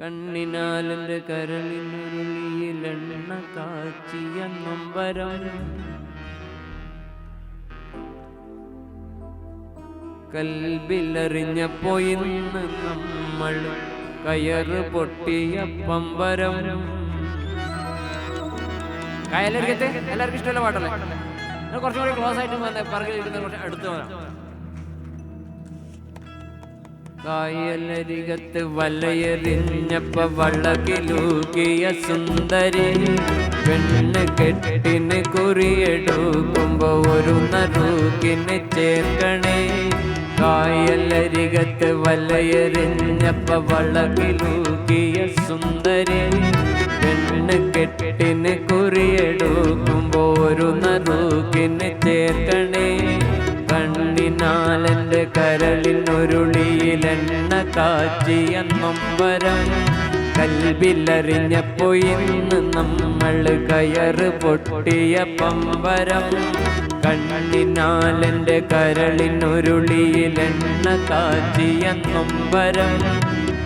കണ്ണിനാലെന്റെ കരളിനുരുളിയിലെണ്ണ കാച്ചിയ നൊമ്പരം. കൽബിലറിഞ്ഞപ്പോ ഇന്ന് നമ്മൾ കയറ് പൊട്ടിയ പമ്പരം. എല്ലാവർക്കും ഇഷ്ടമല്ല പാട്ടല്ലേ? കുറച്ചുകൂടി കുറച്ചും കൂടി ക്ലോസ് ആയിട്ട് വന്നേ പറഞ്ഞു അടുത്ത് വരാം. കായലരികത്ത് വലയെറിഞ്ഞപ്പ വള്ളകിലൂകിയ സുന്ദരി. പെണ്ണ് കെട്ടിന് കുറിയെടുക്കുമ്പോ ഒരു നറുക്കിന് ചേർക്കണേ. കായലരികത്ത് വലയെറിഞ്ഞപ്പ വള്ളകിലൂകിയ സുന്ദരി. പെണ്ണ് കെട്ടിന് കുറിയെടുക്കുമ്പോ ഒരു നറുക്കിന് ചേർക്കണേ. കണ്ണിനാലെന്റെ കരളിനൊരുളിയിലെണ്ണ കാച്ചിയെന്നും വരം കൽവിലറിഞ്ഞപ്പോ ഇന്ന് നമ്മൾ കയറ് പൊട്ടിയ പമ്പരം. കണ്ണിനാലെന്റെ കരളിനൊരുളിയിലെണ്ണ കാച്ചിയെന്നും വരം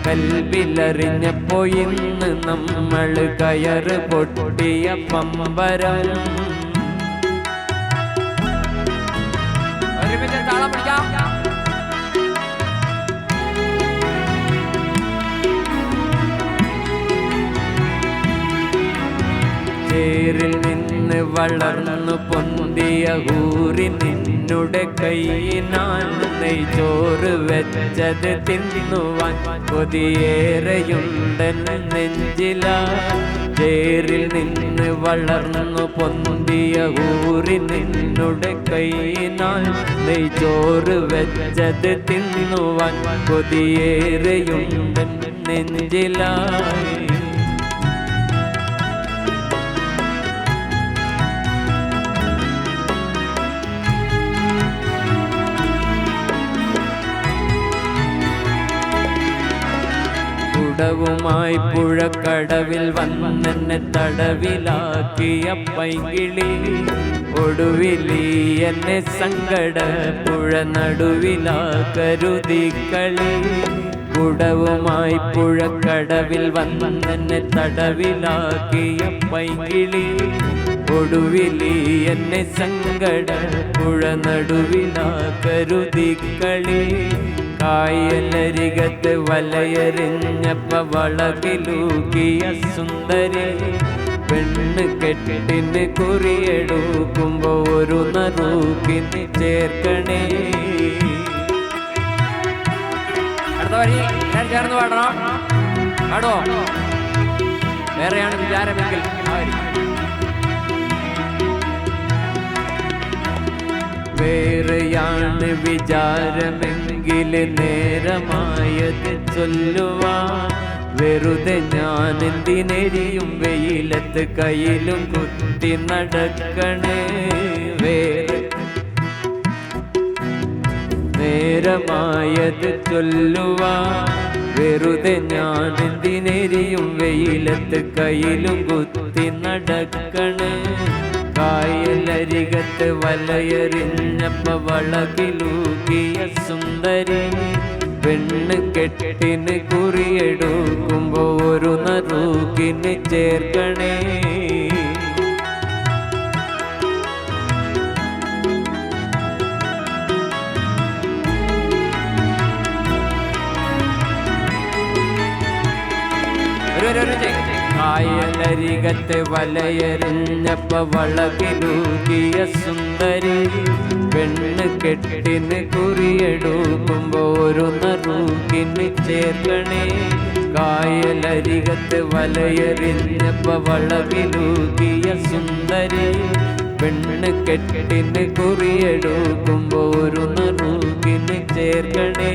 കൽവിലറിഞ്ഞപ്പോ ഇന്ന് നമ്മൾ കയറ് പൊട്ടിയ പമ്പരം. ഒരുമിച്ച് താളം പിടിക്കാം. ചേരിൽ നിന്ന് വളർന്നു പൊന്തിയ ഊരി നിന്നുടെ കൈയിനാൽ നെയ്ച്ചോറ് വെച്ചത് തിന്നുവാൻ കൊതിയേറെയുണ്ടെന്ന് നെഞ്ചില. ചേരിൽ നിന്ന് വളർന്നു പൊന്തിയ ഊരി നിന്നുടെ കൈയിനാൽ നെയ്ച്ചോറ് വെച്ചത് തിന്നുവാൻ കൊതിയേറെയുണ്ടെന്ന് നെഞ്ചിലായി കുടവുമായി പുഴക്കടവിൽ വന്നെന്നെ തടവിലാക്കിയ പൈകിളി ഒടുവിലി എന്നെ സങ്കട പുഴ നടുവിലാ കരുതിക്കളി കുടവുമായി പുഴക്കടവിൽ വന്നെന്നെ തടവിലാക്കിയ പൈകിളി ഒടുവിലി എന്നെ സങ്കട പുഴ നടുവിലാ കരുതിക്കളി കായലരികത്ത് വലയെറിഞ്ഞപ്പ വളകിലൂക്കിയ സുന്ദരി. പെണ്ണ് കെട്ടിന് കുറിയെടുക്കുമ്പോ ഒരു നറുക്കിന് ചേർക്കണേ. ചേർന്ന് പാടണം? പാടുവോ? വേറെയാണ് വിചാരമെങ്കിൽ ആ വരി വിചാരമെങ്കിൽ നേരമായത് ചൊല്ലുവാൻ. വെറുതെ ഞാൻ എന്തിനെരിയും വെയിലത്ത് കയ്യിലും കുത്തി നടക്കണേ. നേരമായത് ചൊല്ലുവാൻ. വെറുതെ ഞാൻ എന്തിനെരിയും വെയിലത്ത് കയ്യിലും കുത്തി നടക്കണേ. കായലരികത്ത് വലയെറിഞ്ഞപ്പ വളകിലൂകിയ സുന്ദരി. പെണ്ണ് കെട്ടിന് കുറിയെടുക്കുമ്പോ ഒരു നറുക്കിന് ചേർക്കണേ. ഒരു ഒരു കായലരികത്തെ വലയെറിഞ്ഞപ്പ വളകിലൂകിയ സുന്ദരി. പെണ്ണ് കെട്ടിന് കുറിയെടുക്കുമ്പോ ഒരു നറുക്കിന് ചേർക്കണേ. കായലരികത്ത് വലയെറിഞ്ഞപ്പ വളകിലൂകിയ സുന്ദരി. പെണ്ണ് കെട്ടിന് കുറിയെടുക്കുമ്പോ ഒരു നറുക്കിന് ചേർക്കണേ.